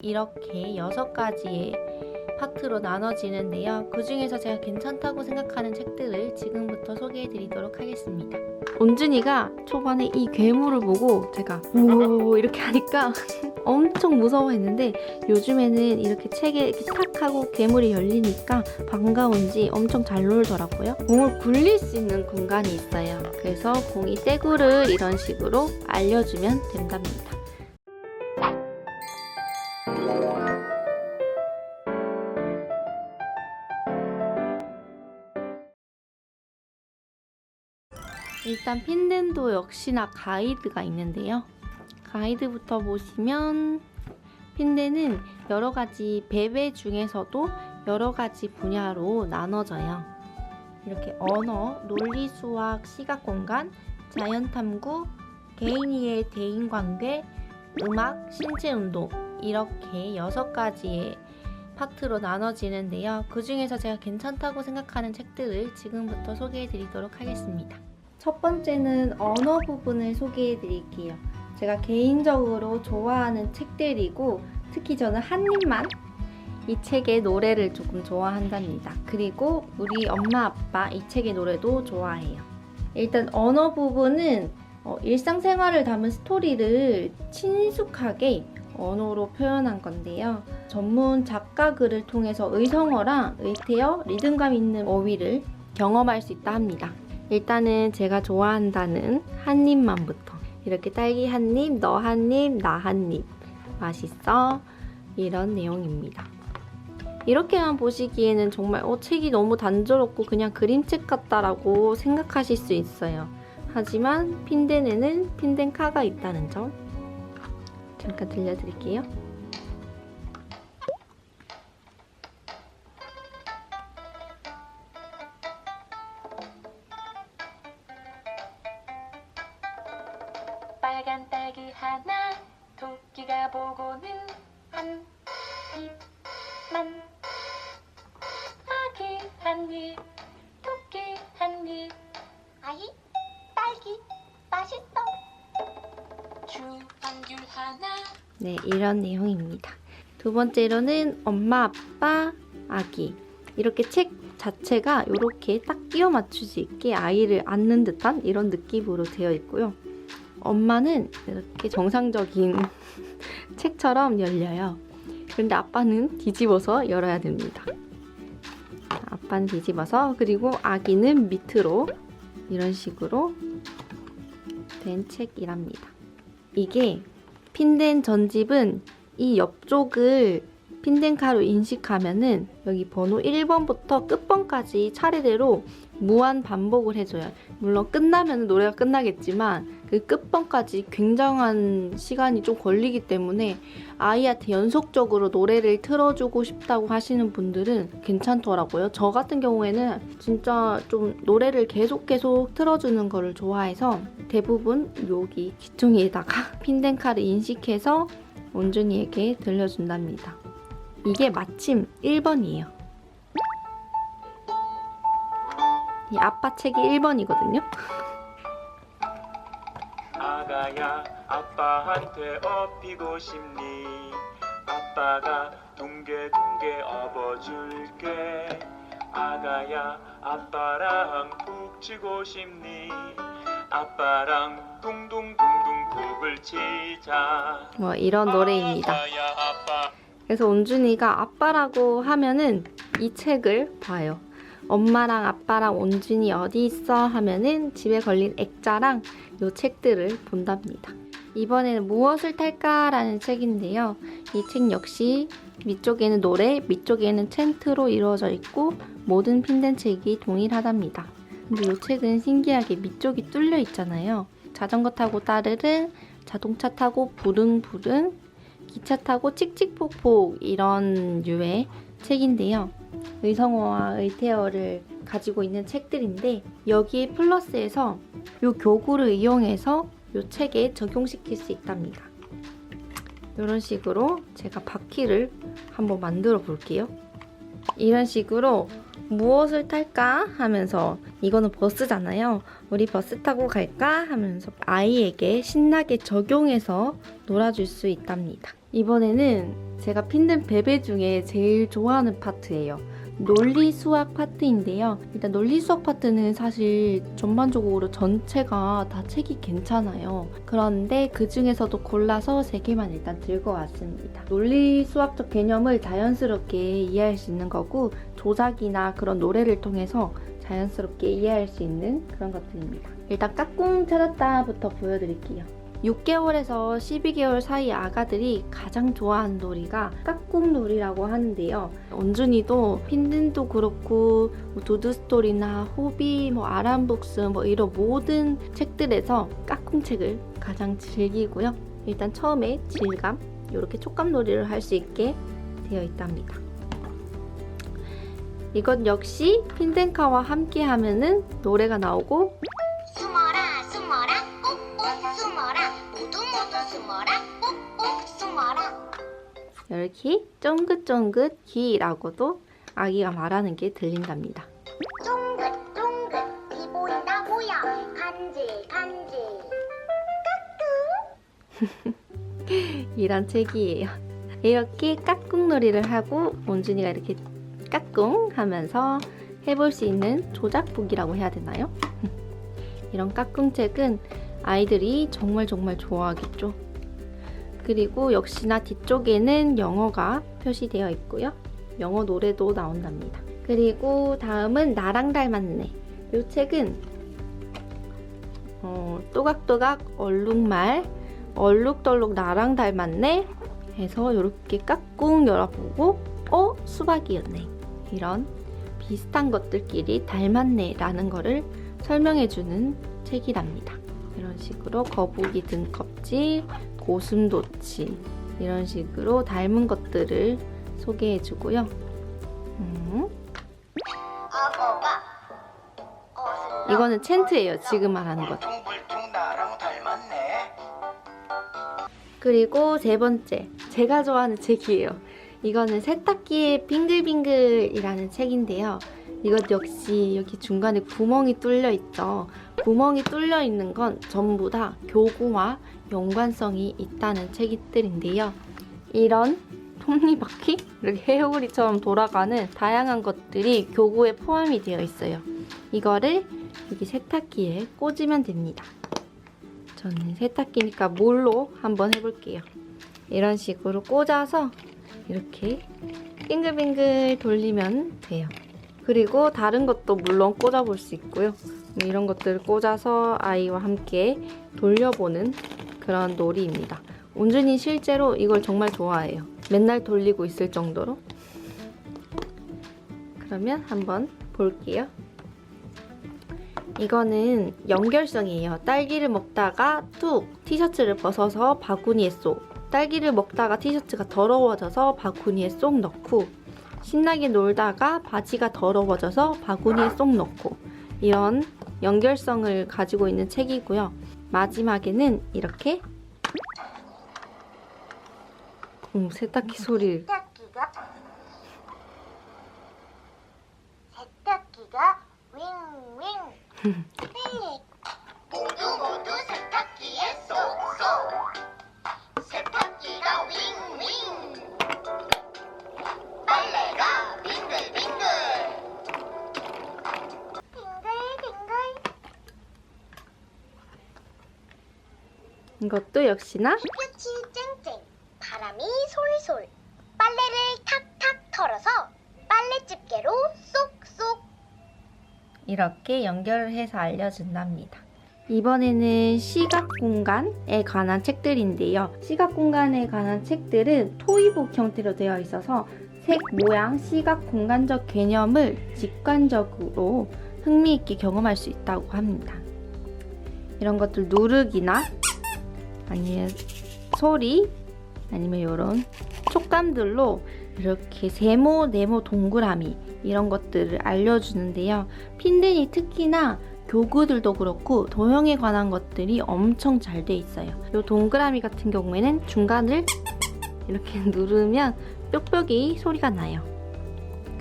이렇게 여섯 가지의 파트로 나눠지는데요. 그 중에서 제가 괜찮다고 생각하는 책들을 지금부터 소개해 드리도록 하겠습니다. 온준이가 초반에 이 괴물을 보고 제가 오 이렇게 하니까 엄청 무서워했는데 요즘에는 이렇게 책에 이렇게 탁 하고 괴물이 열리니까 반가운지 엄청 잘 놀더라고요. 공을 굴릴 수 있는 공간이 있어요. 그래서 공이 떼구를 이런 식으로 알려주면 된답니다. 일단 핀덴도 역시나 가이드가 있는데요. 가이드부터 보시면 핀덴은 여러 가지 배배 중에서도 여러 가지 분야로 나눠져요. 이렇게 언어, 논리 수학, 시각 공간, 자연 탐구, 개인이의 대인 관계, 음악, 신체 운동 이렇게 여섯 가지의 파트로 나눠지는데요. 그 중에서 제가 괜찮다고 생각하는 책들을 지금부터 소개해 드리도록 하겠습니다. 첫 번째는 언어 부분을 소개해 드릴게요. 제가 개인적으로 좋아하는 책들이고 특히 저는 한입만 이 책의 노래를 조금 좋아한답니다. 그리고 우리 엄마 아빠 이 책의 노래도 좋아해요. 일단 언어 부분은 어, 일상생활을 담은 스토리를 친숙하게 언어로 표현한 건데요. 전문 작가 글을 통해서 의성어랑 의태어, 리듬감 있는 어휘를 경험할 수 있다 합니다. 일단은 제가 좋아한다는 한 입만부터 이렇게 딸기 한 입, 너 한 입, 나 한 입 맛있어 이런 내용입니다. 이렇게만 보시기에는 정말 어, 책이 너무 단조롭고 그냥 그림책 같다라고 생각하실 수 있어요. 하지만 핀덴에는 핀덴카가 있다는 점 잠깐 들려드릴게요. 번째로는 엄마, 아빠, 아기. 이렇게 책 자체가 이렇게 딱 끼워 수 있게 아이를 안는 듯한 이런 느낌으로 되어 있고요. 엄마는 이렇게 정상적인 책처럼 열려요. 그런데 아빠는 뒤집어서 열어야 됩니다. 아빠는 뒤집어서 그리고 아기는 밑으로 이런 식으로 된 책이랍니다. 이게 핀덴 전집은 이 옆쪽을 핀덴카로 인식하면은 여기 번호 1번부터 끝번까지 차례대로 무한 반복을 해줘요. 물론 끝나면 노래가 끝나겠지만 그 끝번까지 굉장한 시간이 좀 걸리기 때문에 아이한테 연속적으로 노래를 틀어주고 싶다고 하시는 분들은 괜찮더라고요. 저 같은 경우에는 진짜 좀 노래를 계속 계속 틀어주는 거를 좋아해서 대부분 여기 귀퉁이에다가 핀덴카를 인식해서 온준이에게 들려준답니다. 이게 마침 1번이에요. 이 아빠 책이 1번이거든요. 아가야 아빠한테 업히고 싶니 아빠가 둥게둥게 업어줄게 아가야 아빠랑 푹 치고 싶니 아빠랑 둥둥둥 둥 푹을 치자 뭐 이런 노래입니다. 그래서 온준이가 아빠라고 하면은 이 책을 봐요. 엄마랑 아빠랑 온준이 어디 있어 하면은 집에 걸린 액자랑 요 책들을 본답니다. 이번에는 무엇을 탈까라는 책인데요. 이 책 역시 위쪽에는 노래, 밑쪽에는 챈트로 이루어져 있고 모든 핀덴 책이 동일하답니다. 근데 이 책은 신기하게 밑쪽이 뚫려 있잖아요. 자전거 타고 따르릉, 자동차 타고 부릉부릉, 기차 타고 칙칙폭폭 이런 류의 책인데요. 의성어와 의태어를 가지고 있는 책들인데 여기에 플러스해서 이 교구를 이용해서 이 책에 적용시킬 수 있답니다. 이런 식으로 제가 바퀴를 한번 만들어 볼게요. 이런 식으로 무엇을 탈까 하면서 이거는 버스잖아요. 우리 버스 타고 갈까 하면서 아이에게 신나게 적용해서 놀아줄 수 있답니다. 이번에는 제가 핀든 베베 중에 제일 좋아하는 파트예요. 논리 수학 파트인데요. 일단 논리 수학 파트는 사실 전반적으로 전체가 다 책이 괜찮아요. 그런데 그 중에서도 골라서 3개만 일단 들고 왔습니다. 논리 수학적 개념을 자연스럽게 이해할 수 있는 거고 조작이나 그런 노래를 통해서 자연스럽게 이해할 수 있는 그런 것들입니다. 일단 까꿍 찾았다부터 보여드릴게요. 6개월에서 12개월 사이 아가들이 가장 좋아하는 놀이가 까꿍놀이라고 하는데요. 원준이도 핀든도 그렇고 뭐 두두스토리나 호비, 뭐 아람북스 뭐 이런 모든 책들에서 까꿍책을 가장 즐기고요. 일단 처음에 질감, 이렇게 촉감놀이를 할 수 있게 되어 있답니다. 이건 역시 핀덴카와 함께 하면은 노래가 나오고 이렇게 쫑긋쫑긋 기라고도 아기가 말하는 게 들린답니다. 쫑긋 쫑긋 비 보인다 보여 간질 간질 이런 책이에요. 이렇게 까꿍놀이를 하고 원준이가 이렇게 까꿍 하면서 해볼 수 있는 조작북이라고 해야 되나요? 이런 까꿍책은 아이들이 정말 정말 좋아하겠죠. 그리고 역시나 뒤쪽에는 영어가 표시되어 있고요. 영어 노래도 나온답니다. 그리고 다음은 나랑 닮았네. 이 책은 어, 또각또각 얼룩말 얼룩덜룩 나랑 닮았네 해서 이렇게 까꿍 열어보고 어 수박이었네 이런 비슷한 것들끼리 닮았네 라는 거를 설명해주는 책이랍니다 이런 식으로 거북이 든 껍질 고슴도치 이런 식으로 닮은 것들을 소개해 주고요 음, 악어가 어슬렁 이거는 챈트예요 지금 말하는 것. 그리고 세 번째, 제가 좋아하는 책이에요. 이거는 세탁기의 빙글빙글이라는 책인데요. 이것 역시 여기 중간에 구멍이 뚫려 있죠. 구멍이 뚫려 있는 건 전부 다 교구와 연관성이 있다는 책들인데요. 이런 톱니바퀴? 이렇게 해오리처럼 돌아가는 다양한 것들이 교구에 포함이 되어 있어요. 이거를 여기 세탁기에 꽂으면 됩니다. 저는 세탁기니까 물로 한번 해볼게요. 이런 식으로 꽂아서 이렇게 빙글빙글 돌리면 돼요. 그리고 다른 것도 물론 꽂아볼 수 있고요. 이런 것들을 꽂아서 아이와 함께 돌려보는 그런 놀이입니다. 온준이 실제로 이걸 정말 좋아해요. 맨날 돌리고 있을 정도로. 그러면 한번 볼게요. 이거는 연결성이에요. 딸기를 먹다가 툭 티셔츠를 벗어서 바구니에 쏙. 딸기를 먹다가 티셔츠가 더러워져서 바구니에 쏙 넣고 신나게 놀다가 바지가 더러워져서 바구니에 쏙 넣고 이런 연결성을 가지고 있는 책이고요. 마지막에는 이렇게. 오, 세탁기 소리. 세탁기가 세탁기가 윙윙. 윙 모두 모두 세탁기에 쏙쏙. 세탁기가 윙윙. 빨래가 빙글빙글 빙글빙글 이것도 역시나 햇볕이 쨍쨍 바람이 솔솔 빨래를 탁탁 털어서 빨래집게로 쏙쏙 이렇게 연결해서 알려준답니다. 이번에는 시각 공간에 관한 책들인데요. 시각 공간에 관한 책들은 토이북 형태로 되어 있어서 색, 모양, 시각 공간적 개념을 직관적으로 흥미있게 경험할 수 있다고 합니다. 이런 것들 누르기나 아니면 소리 아니면 이런 촉감들로 이렇게 세모, 네모, 동그라미 이런 것들을 알려주는데요. 핀덴이 특히나 교구들도 그렇고 도형에 관한 것들이 엄청 잘 돼 있어요. 이 동그라미 같은 경우에는 중간을 이렇게 누르면 뾱뾱이 소리가 나요.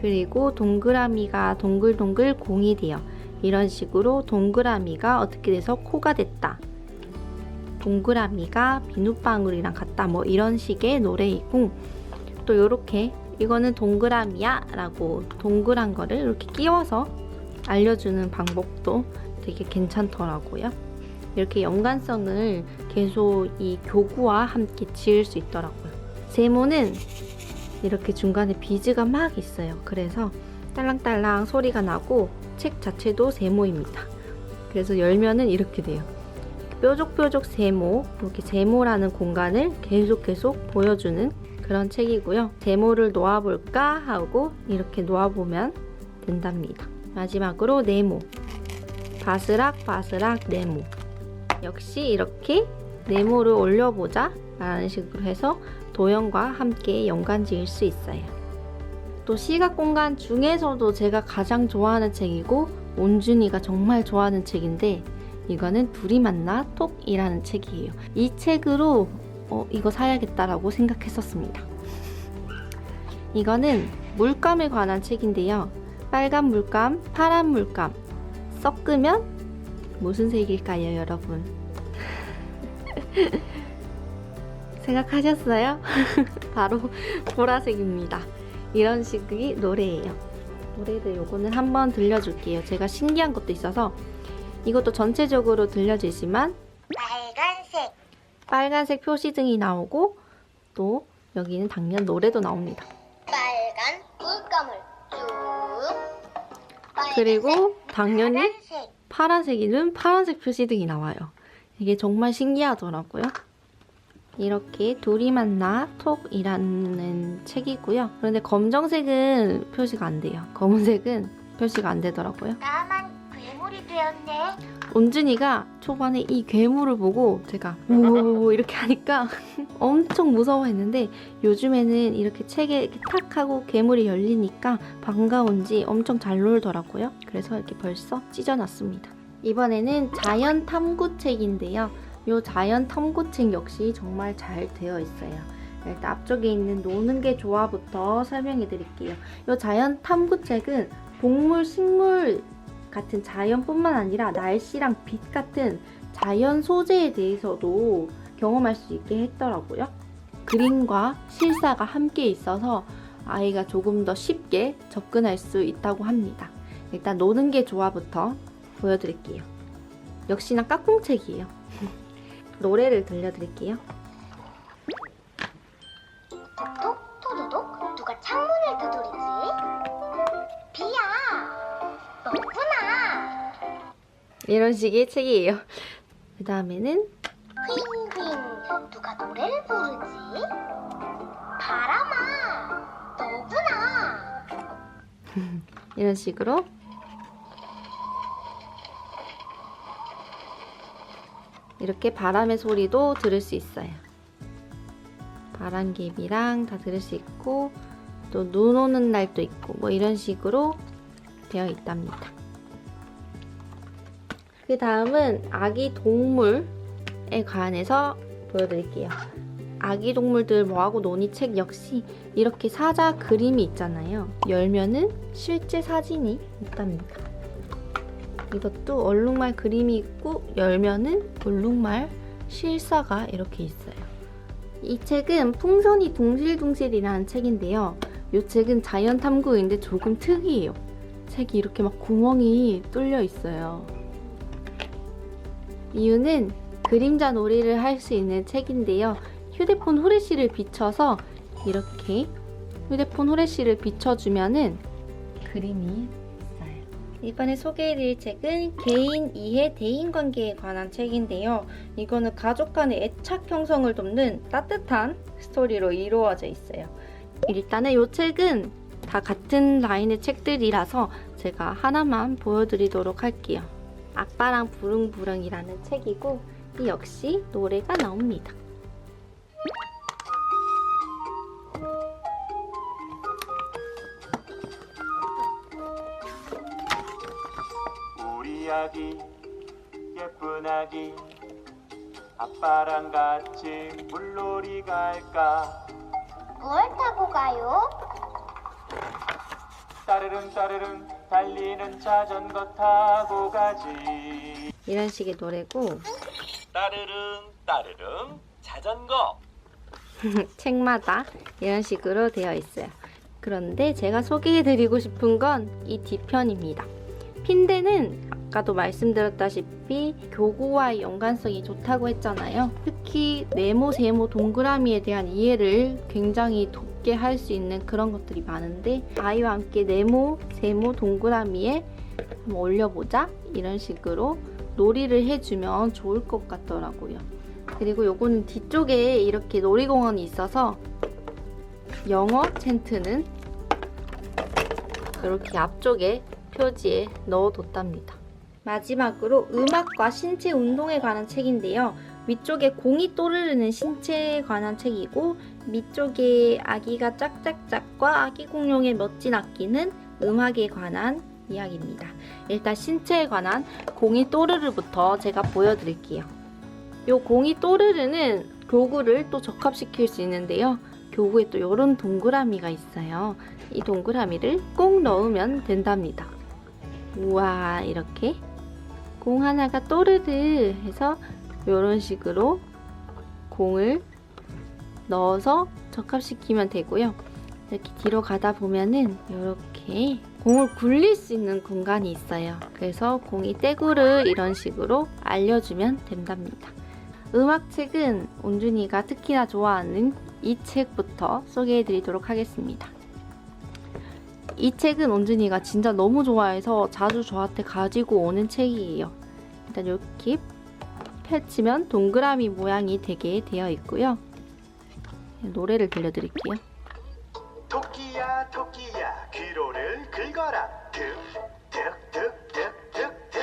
그리고 동그라미가 동글동글 공이 돼요. 이런 식으로 동그라미가 어떻게 돼서 코가 됐다. 동그라미가 비눗방울이랑 같다. 뭐 이런 식의 노래이고 또 이렇게 이거는 동그라미야 라고 동그란 거를 이렇게 끼워서 알려주는 방법도 되게 괜찮더라고요. 이렇게 연관성을 계속 이 교구와 함께 지을 수 있더라고요. 세모는 이렇게 중간에 비즈가 막 있어요. 그래서 딸랑딸랑 소리가 나고 책 자체도 세모입니다. 그래서 열면은 이렇게 돼요. 뾰족뾰족 세모, 이렇게 세모라는 공간을 계속 계속 보여주는 그런 책이고요. 세모를 놓아볼까 하고 이렇게 놓아보면 된답니다. 마지막으로 네모. 바스락 바스락 네모. 역시 이렇게 네모를 올려보자 라는 식으로 해서 도형과 함께 연관 지을 수 있어요. 또 시각 공간 중에서도 제가 가장 좋아하는 책이고 온준이가 정말 좋아하는 책인데 이거는 둘이 만나 톡이라는 책이에요. 이 책으로 어, 이거 사야겠다라고 생각했었습니다. 이거는 물감에 관한 책인데요. 빨간 물감, 파란 물감 섞으면 무슨 색일까요, 여러분? 생각하셨어요? 바로 보라색입니다. 이런 식의 노래예요. 노래를 요거는 한번 들려줄게요. 제가 신기한 것도 있어서 이것도 전체적으로 들려지지만 빨간색 빨간색 표시등이 나오고 또 여기는 당연 노래도 나옵니다. 빨간 물감을 쭉 그리고 당연히 파란색 파란색이는 파란색 표시등이 나와요. 이게 정말 신기하더라고요. 이렇게 둘이 만나 톡이라는 책이고요. 그런데 검정색은 표시가 안 돼요. 검은색은 표시가 안 되더라고요. 까만 괴물이 되었네 온준이가 초반에 이 괴물을 보고 제가 오 이렇게 하니까 엄청 무서워했는데 요즘에는 이렇게 책에 이렇게 탁 하고 괴물이 열리니까 반가운지 엄청 잘 놀더라고요. 그래서 이렇게 벌써 찢어놨습니다. 이번에는 자연 탐구 책인데요. 이 자연 탐구 책 역시 정말 잘 되어 있어요. 일단 앞쪽에 있는 노는 게 좋아부터 설명해 드릴게요. 이 자연 탐구 책은 동물, 식물 같은 자연뿐만 아니라 날씨랑 빛 같은 자연 소재에 대해서도 경험할 수 있게 했더라고요. 그림과 실사가 함께 있어서 아이가 조금 더 쉽게 접근할 수 있다고 합니다. 일단 노는 게 좋아부터 보여드릴게요. 역시나 까꿍책이에요. 노래를 들려드릴게요. 이런 식의 책이에요. 그 다음에는 휘잉휘잉 누가 노래를 부르지? 바람아 너구나 이런 식으로 이렇게 바람의 소리도 들을 수 있어요. 바람개비랑 다 들을 수 있고 또 눈 오는 날도 있고 뭐 이런 식으로 되어 있답니다. 그 다음은 아기 동물에 관해서 보여드릴게요. 아기 동물들 뭐하고 노니 책 역시 이렇게 사자 그림이 있잖아요. 열면은 실제 사진이 있답니다. 이것도 얼룩말 그림이 있고 열면은 얼룩말 실사가 이렇게 있어요. 이 책은 풍선이 둥실둥실이라는 책인데요. 이 책은 자연 탐구인데 조금 특이해요. 책이 이렇게 막 구멍이 뚫려 있어요. 이유는 그림자 놀이를 할 수 있는 책인데요. 휴대폰 후레쉬를 비춰서 이렇게 휴대폰 후레쉬를 비춰주면은 그림이 있어요. 이번에 소개해드릴 책은 개인 이해 대인관계에 관한 책인데요. 이거는 가족 간의 애착 형성을 돕는 따뜻한 스토리로 이루어져 있어요. 일단은 이 책은 다 같은 라인의 책들이라서 제가 하나만 보여드리도록 할게요. 아빠랑 부릉부릉이라는 책이고 이 역시 노래가 나옵니다. 우리 아기 예쁜 아기 아빠랑 같이 물놀이 갈까 뭘 타고 가요? 따르릉 따르릉 달리는 자전거 타고 가지 이런 식의 노래고 따르릉 따르릉 자전거 책마다 이런 식으로 되어 있어요. 그런데 제가 소개해드리고 싶은 건 이 뒤편입니다. 핀대는 아까도 말씀드렸다시피 교구와의 연관성이 좋다고 했잖아요. 특히 네모, 세모, 동그라미에 대한 이해를 굉장히 돕 게 할 수 있는 그런 것들이 많은데 아이와 함께 네모, 세모, 동그라미에 올려보자 이런 식으로 놀이를 해주면 좋을 것 같더라고요. 그리고 요거는 뒤쪽에 이렇게 놀이공원이 있어서 영어 텐트는 이렇게 앞쪽에 표지에 넣어뒀답니다. 마지막으로 음악과 신체 운동에 관한 책인데요. 위쪽에 공이 또르르는 신체에 관한 책이고 밑쪽에 아기가 짝짝짝과 아기 공룡의 멋진 악기는 음악에 관한 이야기입니다. 일단 신체에 관한 공이 또르르부터 제가 보여드릴게요. 요 공이 또르르는 교구를 또 적합시킬 수 있는데요. 교구에 또 이런 동그라미가 있어요. 이 동그라미를 꼭 넣으면 된답니다. 우와 이렇게 공 하나가 또르르 해서 이런 식으로 공을 넣어서 적합시키면 되고요. 이렇게 뒤로 가다 보면은 이렇게 공을 굴릴 수 있는 공간이 있어요. 그래서 공이 떼구르 이런 식으로 알려주면 된답니다. 음악책은 온준이가 특히나 좋아하는 이 책부터 소개해 드리도록 하겠습니다. 이 책은 온준이가 진짜 너무 좋아해서 자주 저한테 가지고 오는 책이에요. 일단 이렇게 펼치면 동그라미 모양이 되게 되어 있고요. 노래를 들려드릴게요. 토끼야 토끼야 귀로를 긁어라 득득득득득득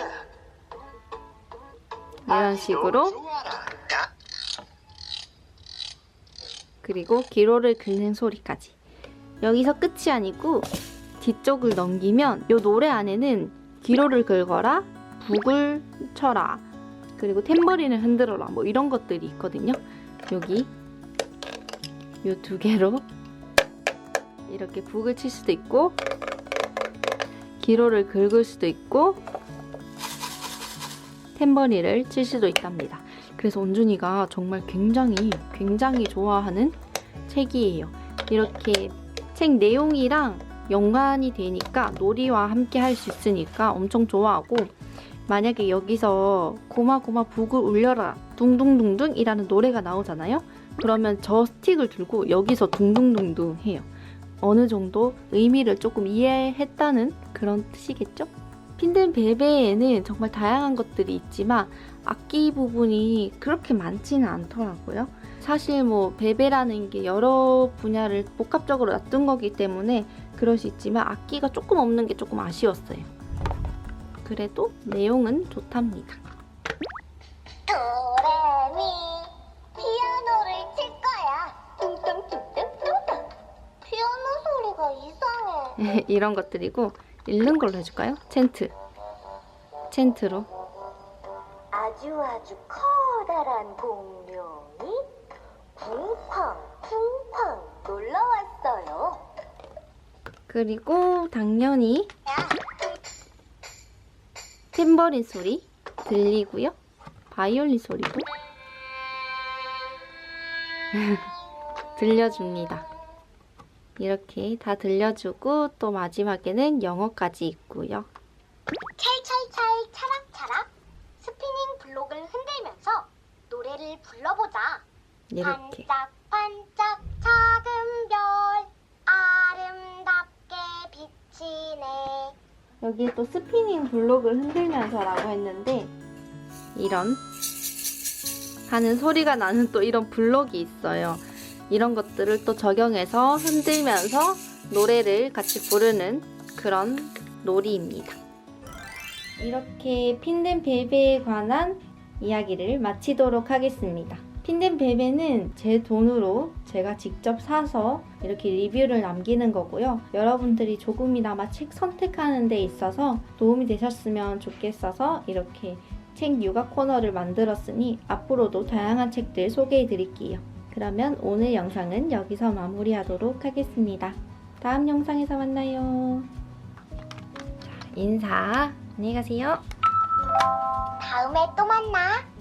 이런 식으로 그리고 기로를 긁는 소리까지. 여기서 끝이 아니고 뒤쪽을 넘기면 이 노래 안에는 기로를 긁어라, 북을 쳐라, 그리고 탬버린을 흔들어라 뭐 이런 것들이 있거든요. 여기 이 두 개로 이렇게 북을 칠 수도 있고 기로를 긁을 수도 있고 탬버린을 칠 수도 있답니다. 그래서 온준이가 정말 굉장히 굉장히 좋아하는 책이에요. 이렇게 책 내용이랑 연관이 되니까 놀이와 함께 할 수 있으니까 엄청 좋아하고 만약에 여기서 고마고마 북을 울려라 둥둥둥둥이라는 노래가 나오잖아요. 그러면 저 스틱을 들고 여기서 둥둥둥둥 해요. 어느 정도 의미를 조금 이해했다는 그런 뜻이겠죠? 핀든 베베에는 정말 다양한 것들이 있지만 악기 부분이 그렇게 많지는 않더라고요. 사실 뭐 베베라는 게 여러 분야를 복합적으로 놔둔 거기 때문에 그럴 수 있지만 악기가 조금 없는 게 조금 아쉬웠어요. 그래도 내용은 좋답니다. 도레미 소리가 이상해. 이런 것들이고 읽는 걸로 해줄까요? 챈트. 챈트로. 아주 아주 커다란 공룡이 쿵쾅 쿵쾅 놀러 왔어요. 그리고 당연히 탬버린 소리 들리고요. 바이올린 소리도 들려줍니다. 이렇게 다 들려주고 또 마지막에는 영어까지 있고요. 찰찰찰 차락차락 스피닝 블록을 흔들면서 노래를 불러보자. 이렇게 반짝반짝 작은 별 아름답게 비치네. 여기에 또 스피닝 블록을 흔들면서라고 했는데 이런 하는 소리가 나는 또 이런 블록이 있어요. 이런 것들을 또 적용해서 흔들면서 노래를 같이 부르는 그런 놀이입니다. 이렇게 핀덴 베베에 관한 이야기를 마치도록 하겠습니다. 핀덴 베베는 제 돈으로 제가 직접 사서 이렇게 리뷰를 남기는 거고요. 여러분들이 조금이나마 책 선택하는 데 있어서 도움이 되셨으면 좋겠어서 이렇게 책 육아 코너를 만들었으니 앞으로도 다양한 책들 소개해 드릴게요. 그러면 오늘 영상은 여기서 마무리하도록 하겠습니다. 다음 영상에서 만나요. 자, 인사. 안녕히 가세요. 다음에 또 만나.